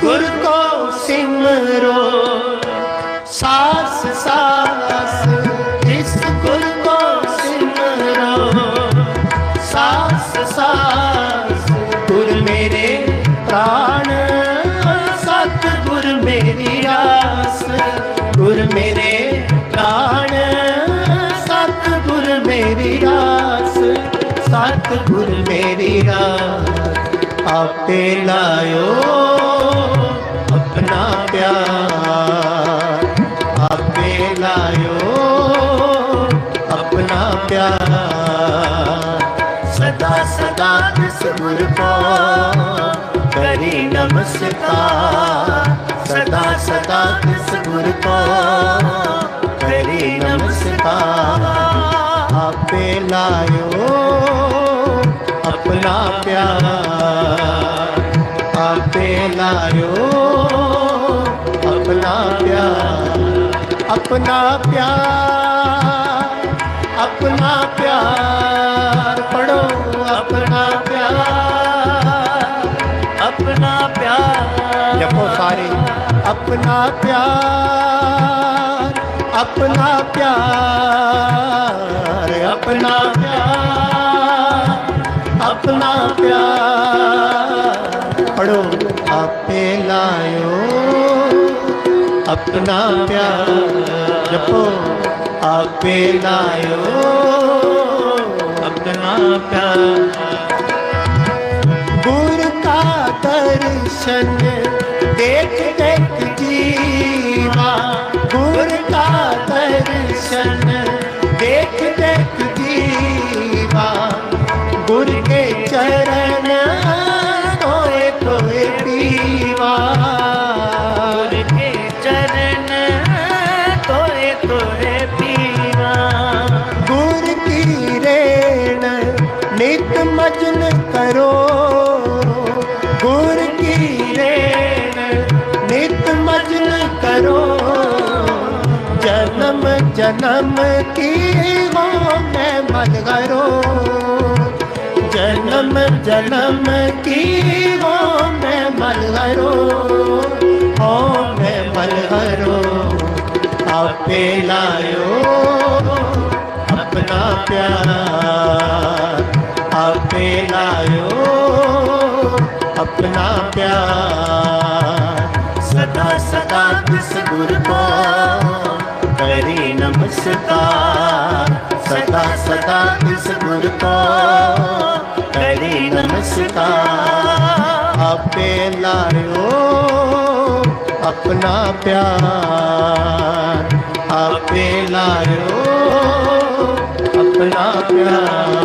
ਗੁਰ ਕੋ ਸਿਮਰੋ। ਸਾਸ ਸਾਸ, ਜਿਸ ਗੁਰ ਕੋ ਸਿਮਰੋ। ਸਾਸ ਸਾਸ, ਗੁਰ ਮੇਰੇ ਪ੍ਰਾਣ। ਸਤ ਗੁਰ ਮੇਰੀ ਆਸ ਗੁਰ ਮੇਰੇ ਪ੍ਰਾਣ। ਸਤ ਗੁਰ ਮੇਰੀ ਆਸ ਸਤ ਗੁਰ ਮੇਰੀ ਆਸ ਆਪੇ ਲਾਇਓ। ਆਪਣਾ ਆਪੇ ਲਾਇਓ ਆਪਣਾ ਪਿਆਰ। ਸਦਾ ਸਦਾ ਤਿਸ ਗੁਰ ਕੋ, ਕਰੀ ਨਮਸਕਾਰ। ਸਦਾ ਸਦਾ ਤਿਸ ਗੁਰ ਕੋ, ਕਰੀ ਨਮਸਕਾਰ। ਆਪੇ ਲਾਇਓ ਆਪਣਾ ਪਿਆਰ। ਆਪੇ ਲਾਇਓ ਆਪਣਾ ਪਿਆਰ ਆਪਣਾ ਪਿਆਰ ਪੜੋ ਆਪਣਾ ਪਿਆਰ ਆਪਣਾ ਪਿਆਰ ਜਪੋ ਸਾਰੇ ਆਪਣਾ ਪਿਆਰ ਆਪਣਾ ਪਿਆਰ ਆਪਣਾ ਪਿਆਰ ਆਪਣਾ ਪਿਆਰ ਪੜੋ ਆਪੇ ਲਾਇਓ ਆਪਣਾ ਪਿਆਰ ਜਪੋ ਆਪੇ ਲਾਇਓ। ਆਪਣਾ ਪਿਆਰ। ਗੁਰ ਕਾ ਦਰਸ਼ਨ ਦੇਖ ਜਨਮ ਜਨਮ ਕੀ ਹੋ ਮੈਂ ਮਨ ਕਰੋ ਜਨਮ ਜਨਮ ਕੀ ਹੋ ਮੈਂ ਮਨ ਕਰੋ ਹੋ ਮੈਂ ਮਨ ਕਰੋ ਆਪੇ ਲਾਇਓ ਆਪਣਾ ਪਿਆਰ ਆਪੇ ਲਾਇਓ ਆਪਣਾ ਪਿਆਰ ਸਦਾ ਸਦਾ ਕਿਸ ਗੁਰ ਕੋ ਕਰੀ ਨਮਸਕਾਰ ਸਦਾ ਸਦਾ ਕਿਸ ਗੁਰ ਕੋ ਕਰੀ ਨਮਸਕਾਰ ਆਪੇ ਲਾਇਓ ਆਪਣਾ ਪਿਆਰ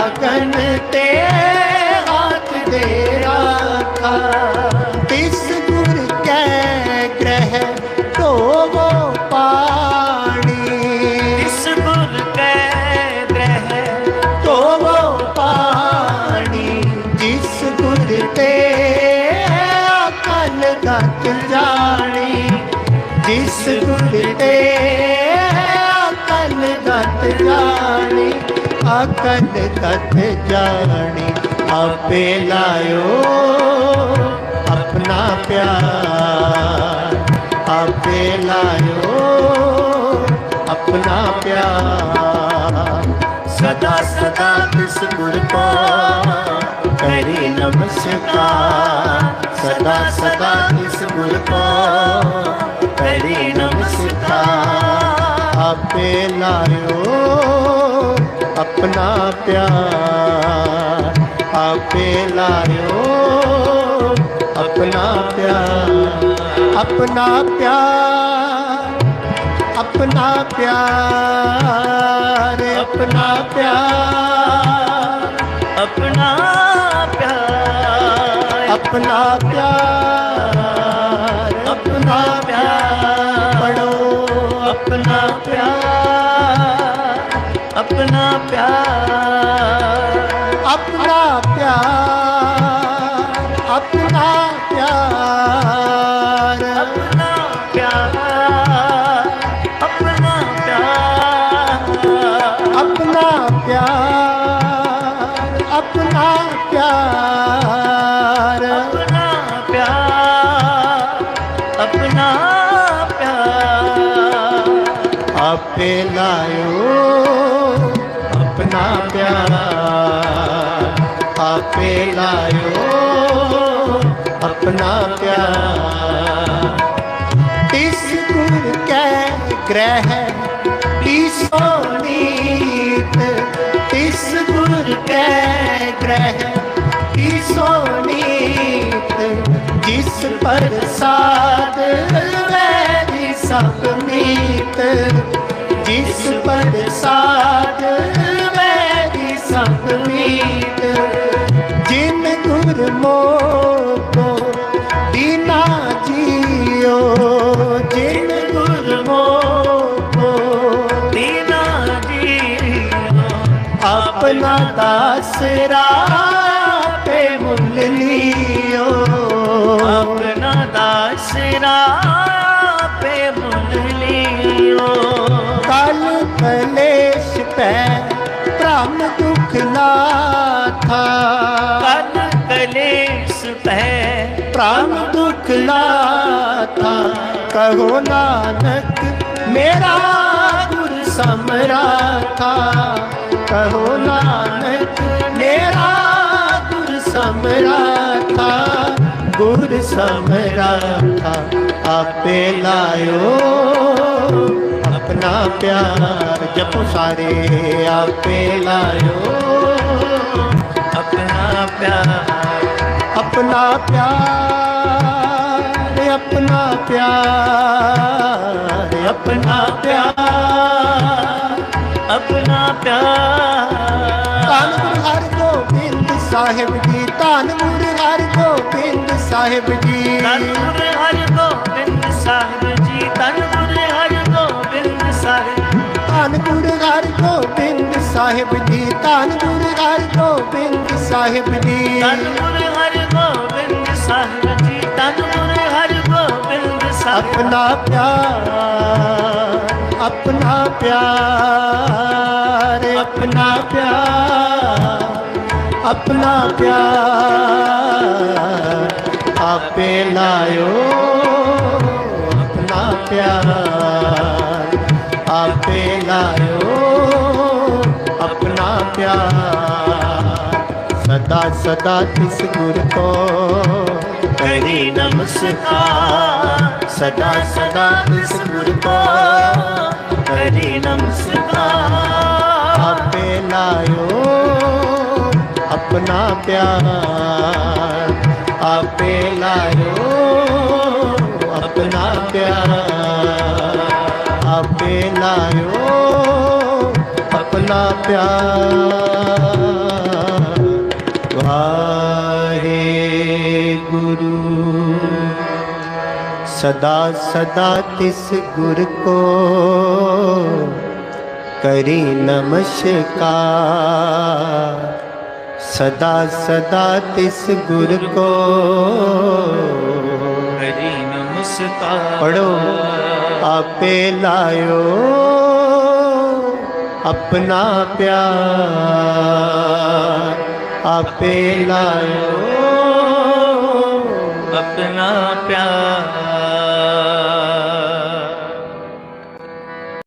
ਗਨ ਤੇ ਹੱਥ ਦੇ ਰੱਖਾ ਤਿਸ ਗੁਰ ਕੈ ਗ੍ਰਹਿ ਧੋਵੋ ਪਾਣੀ ਤਿਸ ਗੁਰ ਕੈ ਗ੍ਰਹਿ ਧੋਵੋ ਪਾਣੀ ਜਿਸ ਗੁਰ ਤੇ ਅਕਲ ਗੱਜ ਜਾਣੀ ਜਿਸ ਗੁਰ ਤੇ ਅਕਲ ਗੱਜ ਜਾਣੀ ਅਕਲ ਗਤ ਜਾਣੀ ਆਪੇ ਲਾਇਓ ਆਪਣਾ ਪਿਆਰ ਆਪੇ ਲਾਇਓ ਆਪਣਾ ਪਿਆਰ ਸਦਾ ਸਦਾ ਤਿਸ ਗੁਰ ਕੋ ਕਰੀ ਨਮਸਕਾਰ ਸਦਾ ਸਦਾ ਤਿਸ ਗੁਰ ਕੋ ਕਰੀ ਨਮਸਕਾਰ ਆਪੇ ਲਾਇਓ ਆਪਣਾ ਪਿਆਰ। ਆਪੇ ਲਾਇਓ ਆਪਣਾ ਪਿਆਰ। ਆਪਣਾ ਪਿਆਰ ਆਪਣਾ ਪਿਆਰ ਆਪਣਾ ਪਿਆਰ। ਆਪਣਾ ਪਿਆਰ। ਆਪਣਾ ਪਿਆਰ। ਆਪਣਾ ਪਿਆਰ ਆਪਣਾ ਪਿਆਰ ਆਪਣਾ ਪਿਆਰ ਆਪਣਾ ਪਿਆਰ ਆਪਣਾ ਪਿਆਰ ਆਪਣਾ ਪਿਆਰ ਆਪਣਾ ਪਿਆਰ ਆਪਣਾ ਪਿਆਰ ਆਪੇ ਲਾਇਓ ਤੇ ਲਾਇਓ ਆਪਣਾ ਪਿਆਰ। ਇਸ ਗੁਣ ਕੈ ਗ੍ਰਹਿ ਸੋਨੀਤ ਇਸ ਗੁਰ ਕੈ ਗ੍ਰਹਿ ਕੀ ਸੋਨੀਤ ਜਿਸ ਪ੍ਰਸਾਦ ਵੈਰੀ ਸਭ ਮੀਤ। ਜਿਸ ਪ੍ਰਸਾਦ ਵੈਰੀ ਸਭ ਮੀਤ। मोको दीना जियो जिन गुर मोको दीना जी अपना दासरा पे मुल लियो अपना दासरा पे मुल लियो कल कलेश पै मन दुख लाथा कन कलेश है प्राण दुख लाथा कहो नानक मेरा गुरु समराथा कहो नानक मेरा गुरु समराथा गुरु समराथा आपे लायो ਆਪਣਾ ਪਿਆਰ ਜਪੋ ਸਾਰੇ ਆਪੇ ਲਾਇਓ। ਆਪਣਾ ਪਿਆਰ ਆਪਣਾ ਪਿਆਰ ਆਪਣਾ ਪਿਆਰ ਆਪਣਾ ਪਿਆਰ ਆਪਣਾ ਪਿਆਰ। ਧੰਨ ਗੁਰੂ ਹਰਗੋਬਿੰਦ ਸਾਹਿਬ ਜੀ, ਧੰਨ ਗੁਰੂ ਹਰਗੋਬਿੰਦ ਸਾਹਿਬ ਜੀ। ਧੰਨ ਹਰ ਸਾਹਿਬ ਜੀ ਧੰਨ ਗੁਰੂ ਹਰ ਗੋਬਿੰਦ ਸਾਹਿਬ ਜੀ। ਧੰਨ ਗੁਰੂ ਹਰ ਗੋਬਿੰਦ ਸਾਹਿਬ ਜੀ ਧੰਨ ਗੁਰੂ ਹਰ ਗੋਬਿੰਦ ਆਪਣਾ ਪਿਆਰ ਆਪਣਾ ਪਿਆਰ ਆਪਣਾ ਪਿਆਰ ਆਪਣਾ ਪਿਆਰ ਆਪੇ ਲਾਇਓ। ਆਪਣਾ ਪਿਆਰ ਆਪੇ ਲਾਇਓ। ਪਿਆਰ। ਸਦਾ ਸਦਾ ਤਿਸ ਗੁਰ ਕੋ ਕਰੀ ਨਮਸਕਾਰ। ਸਦਾ ਸਦਾ ਤਿਸ ਗੁਰ ਕੋ ਕਰੀ ਨਮਸਕਾਰ। ਆਪੇ ਲਾਇਓ ਆਪਣਾ ਪਿਆਰ। ਆਪੇ ਲਾਇਓ ਆਪਣਾ ਪਿਆਰ। ਆਪੇ ਲਾਇਓ अपना प्यार। वाहे गुरु। सदा सदा तिस गुर को करी नमस्कार। सदा सदा तिस गुर को करी नमस्कार। पढ़ो आपे लायो। ਆਪਣਾ ਪਿਆਰ ਆਪੇ ਲਾਇਓ। ਆਪਣਾ ਪਿਆਰ